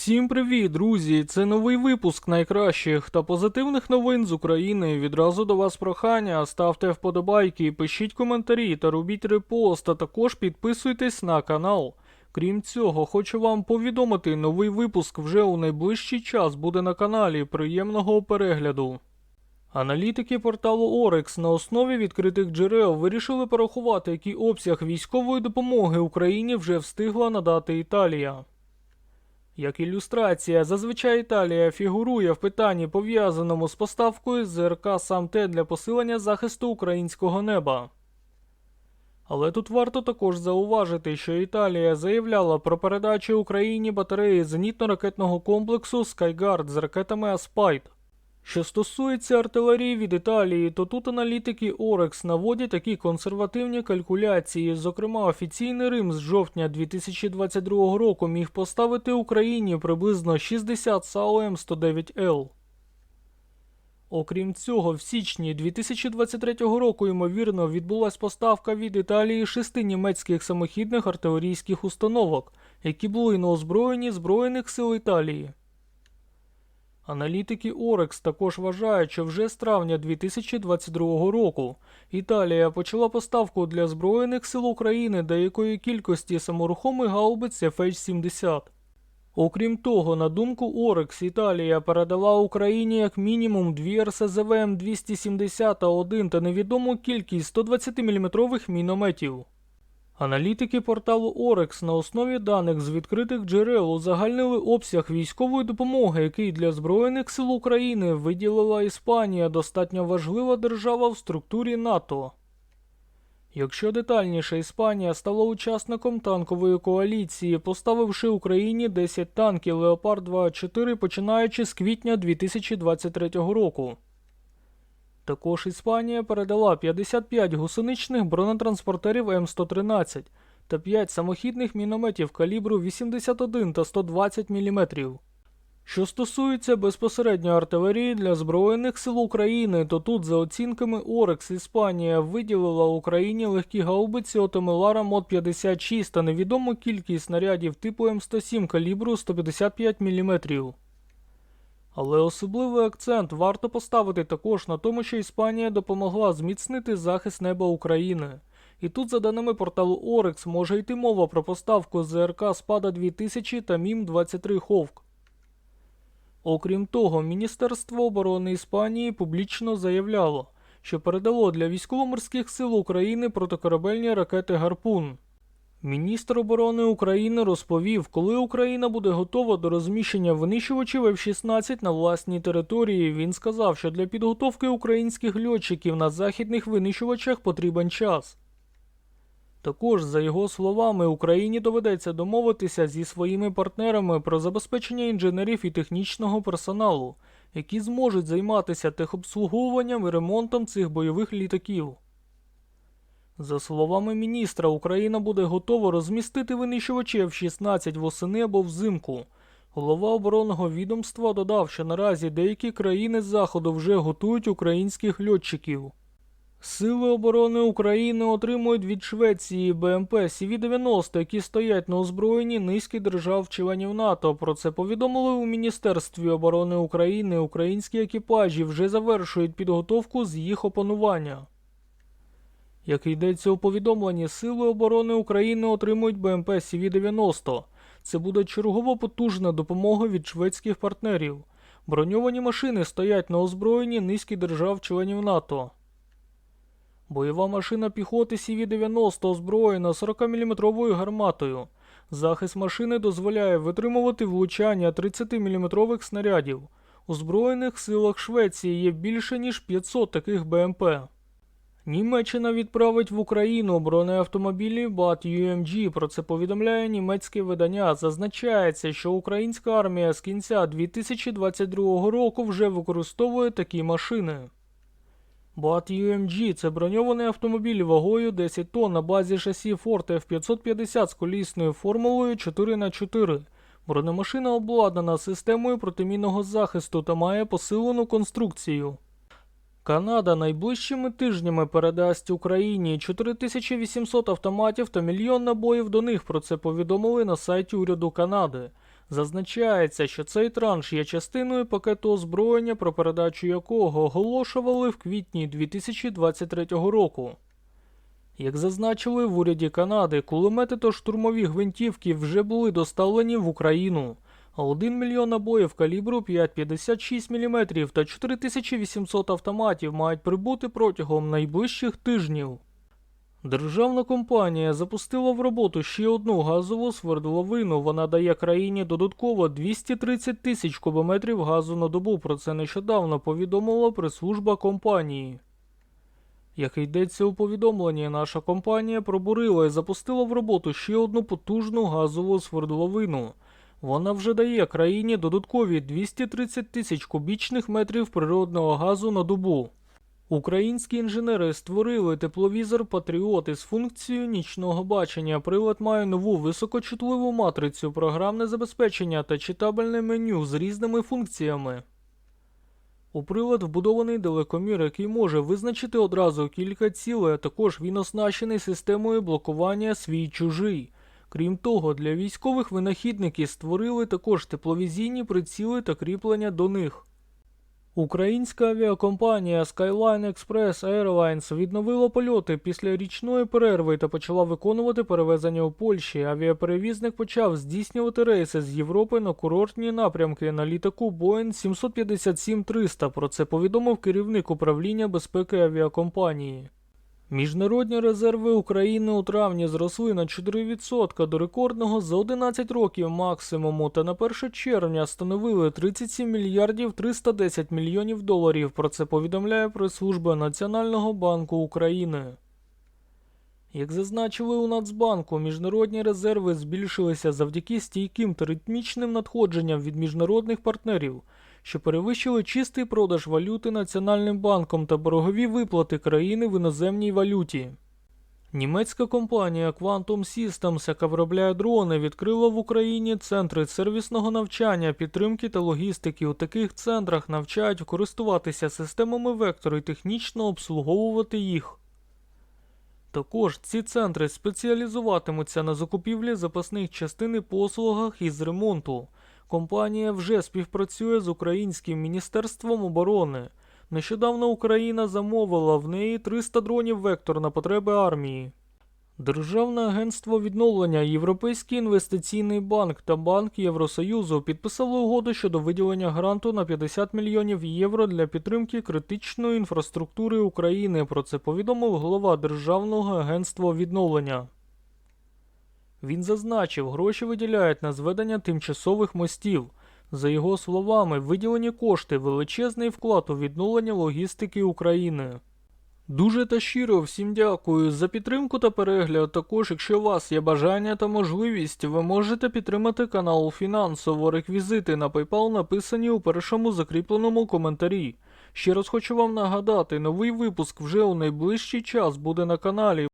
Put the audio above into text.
Всім привіт, друзі! Це новий випуск найкращих та позитивних новин з України. Відразу до вас прохання. Ставте вподобайки, пишіть коментарі та робіть репост, а також підписуйтесь на канал. Крім цього, хочу вам повідомити, новий випуск вже у найближчий час буде на каналі. Приємного перегляду. Аналітики порталу Orex на основі відкритих джерел вирішили порахувати, який обсяг військової допомоги Україні вже встигла надати Італія. Як ілюстрація, зазвичай Італія фігурує в питанні, пов'язаному з поставкою ЗРК «Самте» для посилення захисту українського неба. Але тут варто також зауважити, що Італія заявляла про передачу Україні батареї зенітно-ракетного комплексу Skyguard з ракетами Аспайт. Що стосується артилерії від Італії, то тут аналітики Орекс наводять такі консервативні калькуляції. Зокрема, офіційний Рим з жовтня 2022 року міг поставити Україні приблизно 60 САУ М109Л. Окрім цього, в січні 2023 року, ймовірно, відбулась поставка від Італії шести німецьких самохідних артилерійських установок, які були на озброєнні Збройних сил Італії. Аналітики Орекс також вважають, що вже з травня 2022 року Італія почала поставку для Збройних сил України деякої кількості саморухомих гаубиць FH-70. Окрім того, на думку Орекс, Італія передала Україні як мінімум дві РСЗВ М270А1 та невідому кількість 120-мм мінометів. Аналітики порталу Orex на основі даних з відкритих джерел узагальнили обсяг військової допомоги, який для Збройних сил України виділила Іспанія, достатньо важлива держава в структурі НАТО. Якщо детальніше, Іспанія стала учасником танкової коаліції, поставивши Україні 10 танків Леопард 2А4 починаючи з квітня 2023 року. Також Іспанія передала 55 гусеничних бронетранспортерів М113 та 5 самохідних мінометів калібру 81 та 120 мм. Що стосується безпосередньо артилерії для Збройних сил України, то тут, за оцінками Орекс, Іспанія виділила Україні легкі гаубиці Отомелара Мод 56 та невідому кількість снарядів типу М107 калібру 155 мм. Але особливий акцент варто поставити також на тому, що Іспанія допомогла зміцнити захист неба України. І тут, за даними порталу Орекс, може йти мова про поставку ЗРК Спада 2000 та Мім 23 Ховк. Окрім того, Міністерство оборони Іспанії публічно заявляло, що передало для військово-морських сил України протикорабельні ракети Гарпун. Міністр оборони України розповів, коли Україна буде готова до розміщення винищувачів F-16 на власній території. Він сказав, що для підготовки українських льотчиків на західних винищувачах потрібен час. Також, за його словами, Україні доведеться домовитися зі своїми партнерами про забезпечення інженерів і технічного персоналу, які зможуть займатися техобслуговуванням і ремонтом цих бойових літаків. За словами міністра, Україна буде готова розмістити винищувачі F-16 восени або взимку. Голова оборонного відомства додав, що наразі деякі країни Заходу вже готують українських льотчиків. Сили оборони України отримують від Швеції БМП СІВІ-90, які стоять на озброєнні низки держав-членів НАТО. Про це повідомили у Міністерстві оборони України. Українські екіпажі вже завершують підготовку з їх опанування. Як йдеться у повідомленні, Сили оборони України отримують БМП СІВІ-90. Це буде чергова потужна допомога від шведських партнерів. Броньовані машини стоять на озброєнні низки держав-членів НАТО. Бойова машина піхоти СІВІ-90 озброєна 40-мм гарматою. Захист машини дозволяє витримувати влучання 30-мм снарядів. У Збройних силах Швеції є більше ніж 500 таких БМП. Німеччина відправить в Україну бронеавтомобілі БАТ UMG. Про це повідомляє німецьке видання. Зазначається, що українська армія з кінця 2022 року вже використовує такі машини. БАТ UMG – це броньований автомобіль вагою 10 тонн на базі шасі Ford F550 з колісною формулою 4х4. Бронемашина обладнана системою протимінного захисту та має посилену конструкцію. Канада найближчими тижнями передасть Україні 4800 автоматів та мільйон набоїв до них. Про це повідомили на сайті уряду Канади. Зазначається, що цей транш є частиною пакету озброєння, про передачу якого оголошували в квітні 2023 року. Як зазначили в уряді Канади, кулемети та штурмові гвинтівки вже були доставлені в Україну, 1 мільйон набоїв калібру 5,56 мм та 4800 автоматів мають прибути протягом найближчих тижнів. Державна компанія запустила в роботу ще одну газову свердловину. Вона дає країні додатково 230 тисяч кубометрів газу на добу. Про це нещодавно повідомила прес-служба компанії. Як йдеться у повідомленні, наша компанія пробурила і запустила в роботу ще одну потужну газову свердловину. Вона вже дає країні додаткові 230 тисяч кубічних метрів природного газу на добу. Українські інженери створили тепловізор Патріот із функцією нічного бачення. Прилад має нову високочутливу матрицю, програмне забезпечення та читабельне меню з різними функціями. У прилад вбудований далекомір, який може визначити одразу кілька цілей, а також він оснащений системою блокування свій чужий. Крім того, для військових винахідники створили також тепловізійні приціли та кріплення до них. Українська авіакомпанія Skyline Express Airlines відновила польоти після річної перерви та почала виконувати перевезення у Польщі. Авіаперевізник почав здійснювати рейси з Європи на курортні напрямки на літаку Boeing 757-300. Про це повідомив керівник управління безпеки авіакомпанії. Міжнародні резерви України у травні зросли на 4% до рекордного за 11 років максимуму та на 1 червня становили 37 мільярдів 310 мільйонів доларів. Про це повідомляє прес-служба Національного банку України. Як зазначили у Нацбанку, міжнародні резерви збільшилися завдяки стійким та ритмічним надходженням від міжнародних партнерів, що перевищили чистий продаж валюти Національним банком та боргові виплати країни в іноземній валюті. Німецька компанія Quantum Systems, яка виробляє дрони, відкрила в Україні центри сервісного навчання, підтримки та логістики. У таких центрах навчають користуватися системами вектору і технічно обслуговувати їх. Також ці центри спеціалізуватимуться на закупівлі запасних частин і послугах із ремонту. Компанія вже співпрацює з Українським міністерством оборони. Нещодавно Україна замовила в неї 300 дронів вектор на потреби армії. Державне агентство відновлення, Європейський інвестиційний банк та Банк Євросоюзу підписали угоду щодо виділення гранту на 50 мільйонів євро для підтримки критичної інфраструктури України. Про це повідомив голова Державного агентства відновлення. Він зазначив, гроші виділяють на зведення тимчасових мостів. За його словами, виділені кошти величезний вклад у відновлення логістики України. Дуже та щиро всім дякую за підтримку та перегляд. Також, якщо у вас є бажання та можливість, ви можете підтримати канал фінансово. Реквізити на PayPal написані у першому закріпленому коментарі. Ще раз хочу вам нагадати, новий випуск вже у найближчий час буде на каналі.